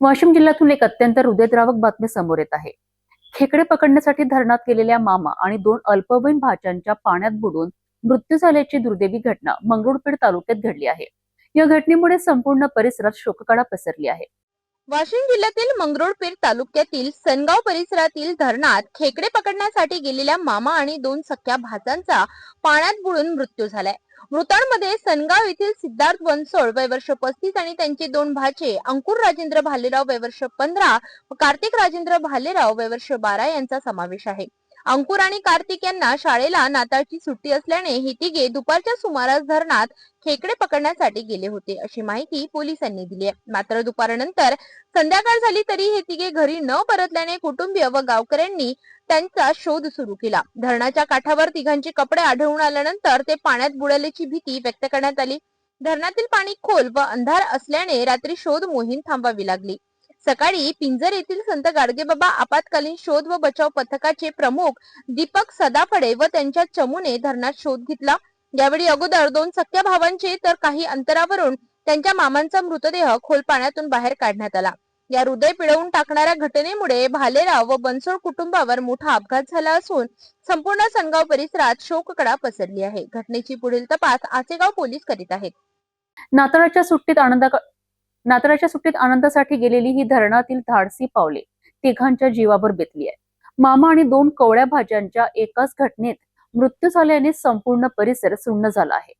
वाशिम जिल्ह्यातून एक अत्यंत हृदयद्रावक बातमी समोर येत आहे. खेकडे पकडण्यासाठी धरणात गेलेल्या मामा आणि दोन अल्पवयीन भाच्यांच्या पाण्यात बुडून मृत्यू झाल्याची दुर्दैवी घटना मंगरुळपीर तालुक्यात घडली आहे. या घटनेमुळे संपूर्ण परिसरात शोककळा पसरली आहे. वाशिम जिल्ह्यातील मंगरुळपीर तालुक्यातील सनगाव परिसरातील धरणात खेकडे पकडण्यासाठी गेलेल्या मामा आणि दोन सख्या भाचांचा पाण्यात बुडून मृत्यू झालाय. मृतांमध्ये सनगाव येथील सिद्धार्थ बनसोड वयवर्ष पस्तीस आणि त्यांचे दोन भाचे अंकुर राजेंद्र भालेराव वयवर्ष पंधरा कार्तिक राजेंद्र भालेराव वयवर्ष बारा यांचा समावेश आहे. अंकुर आणि कार्तिक यांना शाळेला नाताळची सुट्टी असल्याने ही तिघे दुपारच्या सुमारास धरणात खेकडे पकडण्यासाठी गेले होते अशी माहिती पोलिसांनी दिली आहे. मात्र दुपारनंतर संध्याकाळ झाली तरी हे तिघे घरी न परतल्याने कुटुंबीय व गावकऱ्यांनी त्यांचा शोध सुरू केला. धरणाच्या काठावर तिघांचे कपडे आढळून आल्यानंतर ते पाण्यात बुडाल्याची भीती व्यक्त करण्यात आली. धरणातील पाणी खोल व अंधार असल्याने रात्री शोध मोहीम थांबवावी लागली. सकाळी पिंजर येथील संत गाडगेबाबा आपत्कालीन शोध व बचाव पथकाचे प्रमुख दीपक सदाफडे व त्यांच्या चमूने धरणात शोध घेतला. यावेळी अगोदर दोन सख्या भावांचे तर काही अंतरावरून त्यांच्या मामांचा मृतदेह खोल पाण्यातून बाहेर काढण्यात आला. या हृदय पिळवून टाकणाऱ्या घटनेमुळे भालेराव व बनसोड कुटुंबावर मोठा अपघात झाला असून संपूर्ण सनगाव परिसरात शोककडा पसरली आहे. घटनेची पुढील तपास आसेगाव पोलीस करीत आहेत. नाताळाच्या सुट्टीत आनंदा नाताळाच्या सुट्टीत आनंदासाठी गेलेली ही धरणातील धाडसी पावले तिघांच्या जीवावर बेतली आहे मामा आणि दोन कवळ्या भाज्यांच्या एकाच घटनेत मृत्यू झाल्याने संपूर्ण परिसर सुन्न झाला आहे.